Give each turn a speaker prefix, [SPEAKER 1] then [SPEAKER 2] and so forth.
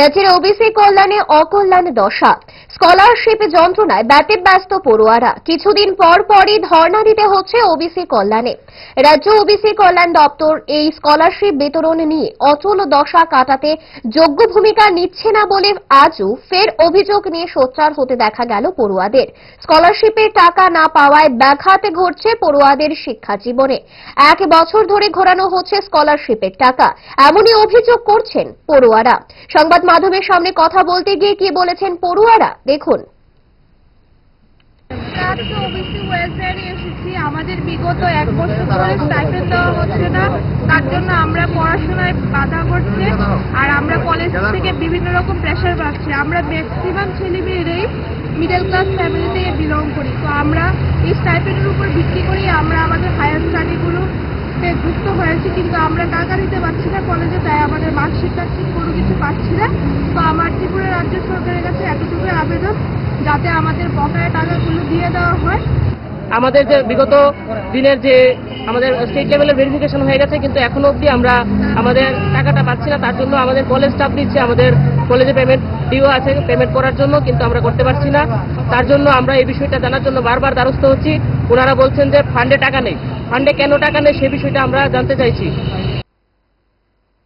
[SPEAKER 1] রাজ্যের ওবিসি কল্যাণে অকল্যাণ দশা। স্কলারশিপ যন্ত্রণায় ব্যতিব্যস্ত পড়ুয়ারা। কিছুদিন পর পরই ধর্ণা দিতে হচ্ছে ওবিসি কল্যাণে। রাজ্য ওবিসি কল্যাণ দপ্তর এই স্কলারশিপ বিতরণ নিয়ে অচল দশা কাটাতে যোগ্য ভূমিকা নিচ্ছে না বলে আজও ফের অভিযোগ নিয়ে সোচ্চার হতে দেখা গেল পড়ুয়াদের। স্কলারশিপের টাকা না পাওয়ায় ব্যাঘাত ঘটছে পড়ুয়াদের শিক্ষা জীবনে। এক বছর ধরে ঘোরানো হচ্ছে স্কলারশিপের টাকা। এমনই অভিযোগ করছেন পড়ুয়ারা। সংবাদ মাধ্যমের সামনে কথা বলতে গিয়ে কি বলেছেন পড়ুয়ারা? দেখুন।
[SPEAKER 2] আমরা ওবিসি ওয়েলফেয়ারে এসেছি। আমাদের বিগত এক বছর ধরে স্টাইপেন্ড দেওয়া হচ্ছে না। তার জন্য আমরা পড়াশোনায় বাধা ঘটছে আর আমরা কলেজ থেকে বিভিন্ন রকম প্রেশার পাচ্ছি। আমরা ম্যাক্সিমাম ছেলেমেয়েরাই মিডল ক্লাস ফ্যামিলি থেকে বিলং করি। তো আমরা এই স্টাইপেন্ডের উপর ভিত্তি করেই আমরা আমাদের হায়ার স্টাডিগুলো যুক্ত হয়েছি। কিন্তু আমরা টাকা দিতে পারছি না কলেজে তাই আমাদের মার্কশিটটা ঠিক কোনো কিছু পাচ্ছি না। তো আমার ত্রিপুরা রাজ্য সরকারের কাছে এতটুকুই আবেদন। যাতে আমাদের বকেয়া টাকাগুলো দিয়ে দেওয়া হয়।
[SPEAKER 3] আমাদের যে বিগত দিনের যে আমাদের স্টেট লেভেলের ভেরিফিকেশন হয়ে গেছে, কিন্তু এখনও অবধি আমরা আমাদের টাকাটা পাচ্ছি না। তার জন্য আমাদের কলেজ স্টাফ দিচ্ছে, আমাদের কলেজে পেমেন্ট ডিও আছে পেমেন্ট করার জন্য, কিন্তু আমরা করতে পারছি না। তার জন্য আমরা এই বিষয়টা জানার জন্য বারবার দ্বারস্থ হচ্ছি। ওনারা বলছেন যে ফান্ডে টাকা নেই। ফান্ডে কেন টাকা নেই, সে বিষয়টা আমরা জানতে চাইছি।